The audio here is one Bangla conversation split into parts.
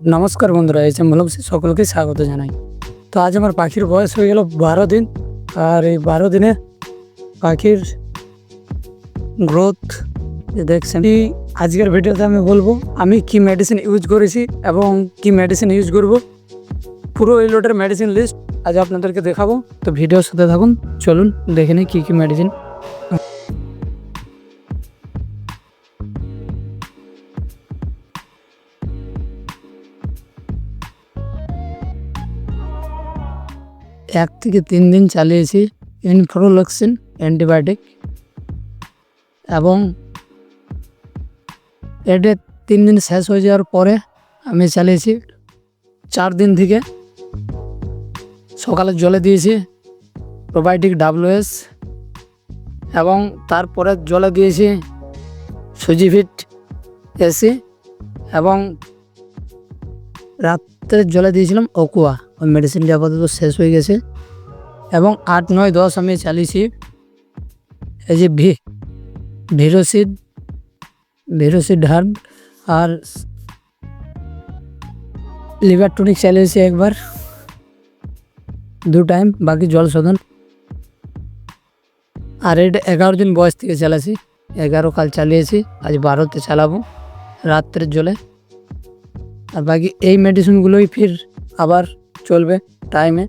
নমস্কার বন্ধুরা এস এম মলমসি সকলকে স্বাগত জানাই। তো আজ আমার পাখির বয়স হয়ে গেল বারো দিন, আর এই বারো দিনে পাখির গ্রোথ দেখছেন। এই আজকের ভিডিওতে আমি বলব, আমি কি মেডিসিন ইউজ করেছি এবং কি মেডিসিন ইউজ করব। পুরো এই লোটের মেডিসিন লিস্ট আজ আপনাদেরকে দেখাবো। তো ভিডিওর সাথে থাকুন, চলুন দেখে নিই কী কী মেডিসিন এক থেকে তিন দিন চালিয়েছি ইনফ্রোলক্সিন অ্যান্টিবায়োটিক এবং এটা তিন দিন শেষ হয়ে যাওয়ার পরে আমি চালিয়েছি চার দিন থেকে। সকালে জলে দিয়েছি প্রোবায়োটিক ডাব্লিউএস এবং তারপরে জলে দিয়েছি সুজিফিট এসি এবং রাত্রে জলে দিয়েছিলাম অকুয়া। ওই মেডিসিনটি আপাতত শেষ হয়ে গেছে। এবং আট, নয়, দশ আমি চালিয়েছি। এই যে ভি ভিরোসিড ভিরোসিড হার্ব আর লিভার টনিক চালিয়েছি একবার। দু টাইম বাকি জল শোধন। আর এটা এগারো দিন বয়স থেকে চালাছি এগারো কাল চালিয়েছি, আজ বারোতে চালাবো, রাত্রের জলে। আর বাকি এই মেডিসিনগুলোই ফির আবার চলবে টাইমে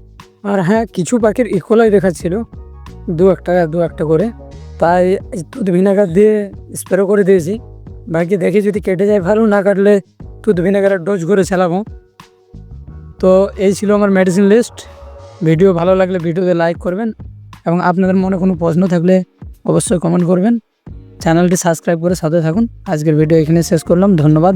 আর হ্যাঁ কিছু পাখির ইকোলাই দেখাচ্ছিল, দু একটা দু একটা করে। তাই দুধ ভিনেগার দিয়ে স্প্রে করে দিয়েছি। বাকি দেখি যদি কেটে যায় ভালো, না কাটলে দুধ ভিনেগারের ডোজ করে চালাবো। তো এই ছিল আমার মেডিসিন লিস্ট ভিডিও ভালো লাগলে ভিডিওতে লাইক করবেন এবং আপনাদের মনে কোনো প্রশ্ন থাকলে অবশ্যই কমেন্ট করবেন। চ্যানেলটি সাবস্ক্রাইব করে সাথে থাকুন। আজকের ভিডিও এখানে শেষ করলাম। ধন্যবাদ।